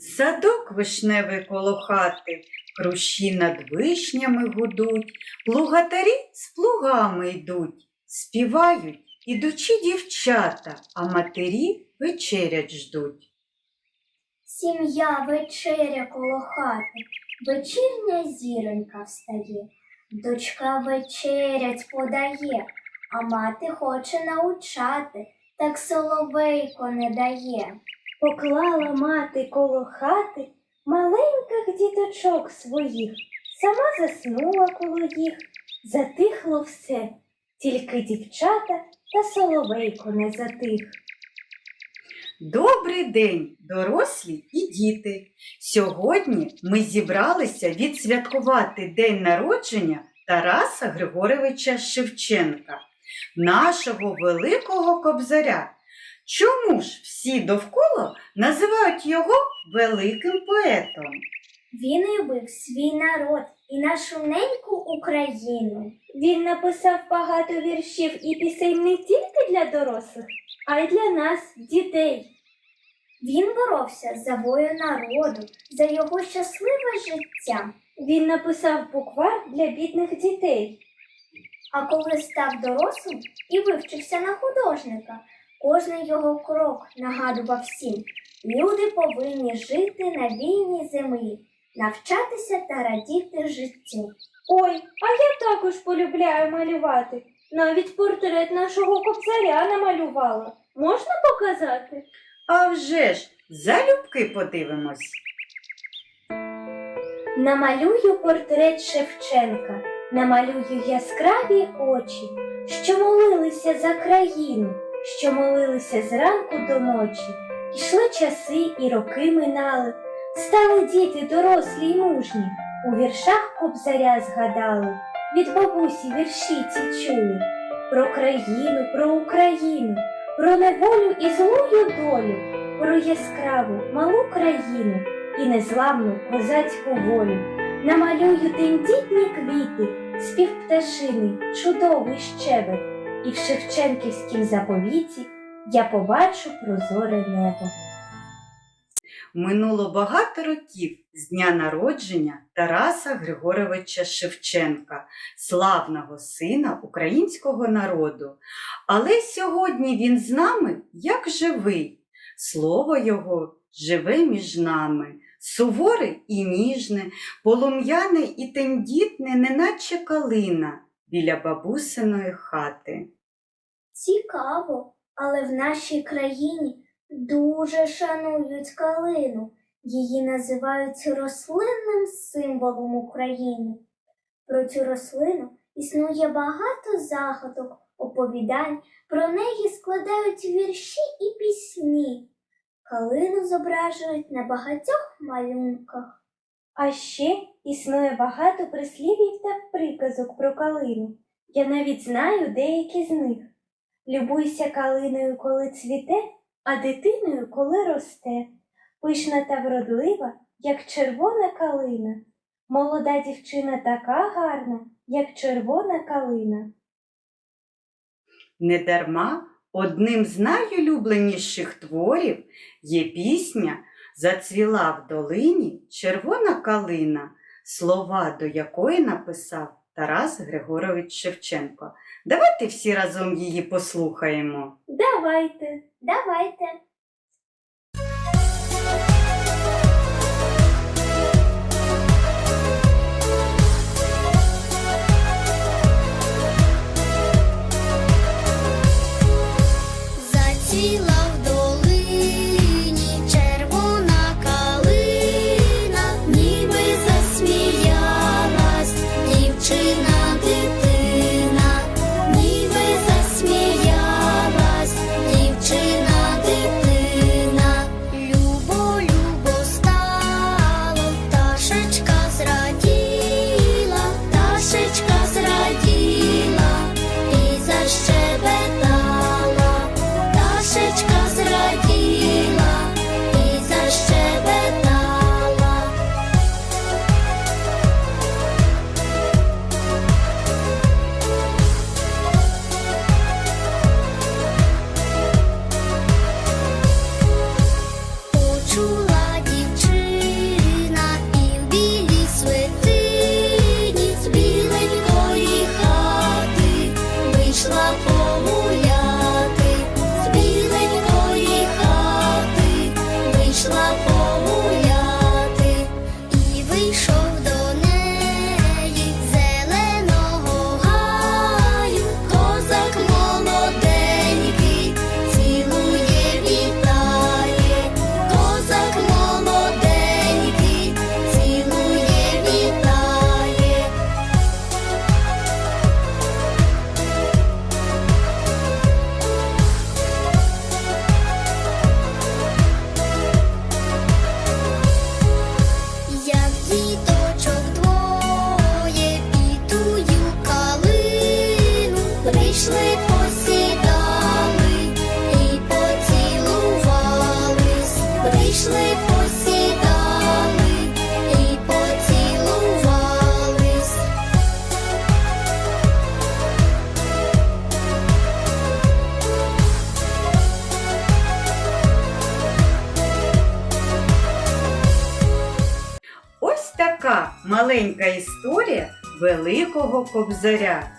Садок вишневий коло хати, хрущі над вишнями гудуть, плугатарі з плугами йдуть, співають ідучі дівчата, а матері вечерять ждуть. Сім'я вечеря коло хати, вечірня зіронька встає, дочка вечерять подає, а мати хоче научати, так соловейко не дає. Поклала мати коло хати маленьких діточок своїх, сама заснула коло їх, затихло все, тільки дівчата та соловейко не затих. Добрий день, дорослі і діти! Сьогодні ми зібралися відсвяткувати день народження Тараса Григоровича Шевченка, нашого великого кобзаря. Чому ж всі довкола називають його великим поетом? Він любив свій народ і нашу неньку Україну. Він написав багато віршів і пісень не тільки для дорослих, а й для нас, дітей. Він боровся за волю народу, за його щасливе життя. Він написав буквар для бідних дітей. А коли став дорослим і вивчився на художника, кожний його крок нагадував всім. Люди повинні жити на вільній землі, навчатися та радіти життю. Ой, а я також полюбляю малювати. Навіть портрет нашого кобзаря намалювала. Можна показати? А вже ж, залюбки подивимось. Намалюю портрет Шевченка, намалюю яскраві очі, що молилися за країну, що молилися зранку до ночі. Ішли часи і роки минали, стали діти дорослі й мужні, у віршах кобзаря згадали, від бабусі вірші ці чули. Про країну, про Україну, про неволю і злую долю, про яскраву малу країну і незламну козацьку волю. Намалюю тендітні квіти, спів пташини, чудовий щебет, і в Шевченківськім заповіті я побачу прозоре небо. Минуло багато років з дня народження Тараса Григоровича Шевченка, славного сина українського народу. Але сьогодні він з нами як живий. Слово його живе між нами, суворе і ніжне, полум'яне і тендітне, неначе калина біля бабусиної хати. Цікаво, але в нашій країні дуже шанують калину. Її називають рослинним символом України. Про цю рослину існує багато загадок, оповідань, про неї складають вірші і пісні. Калину зображують на багатьох малюнках. А ще існує багато прислів'їв та приказок про калину. Я навіть знаю деякі з них. Любуйся калиною, коли цвіте, а дитиною, коли росте. Пишна та вродлива, як червона калина. Молода дівчина така гарна, як червона калина. Недарма одним з найулюбленіших творів є пісня Зацвіла в долині червона калина, слова до якої написав Тарас Григорович Шевченко. Давайте всі разом її послухаємо. Давайте. Давайте. Така маленька історія великого кобзаря.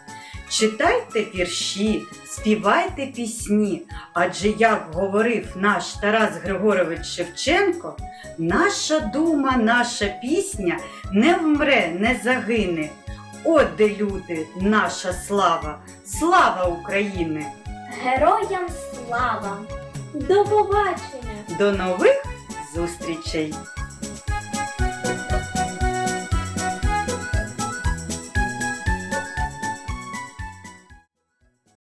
Читайте вірші, співайте пісні, адже, як говорив наш Тарас Григорович Шевченко, наша дума, наша пісня не вмре, не загине. От де люди, наша слава, слава України! Героям слава! До побачення! До нових зустрічей!